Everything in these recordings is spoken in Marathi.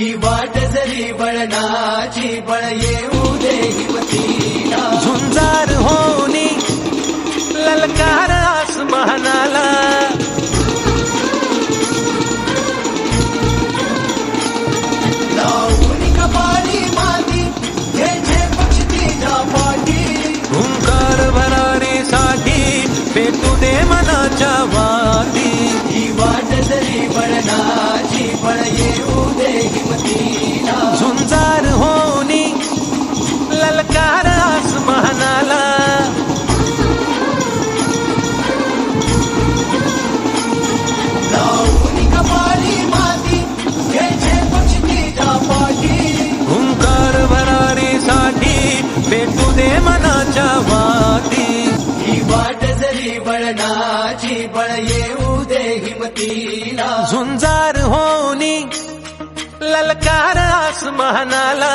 ही वाट जरी बळणाची बळ येऊ दे हिमतीला झुंजार होनी ललकार आसमानाला. मनाच्या वाटी ही वाट जरी बळणाची बळ येऊ ललकार आसमानाला. लावून हुंकार भरारीसाठी पेटू दे मनाच्या वाटी. ही वाट जरी बळणाची बळ येऊ दे हिमतीला झुंजार होनी ललकार आसमानाला.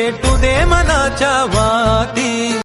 पेटू दे मनाच्या वाटी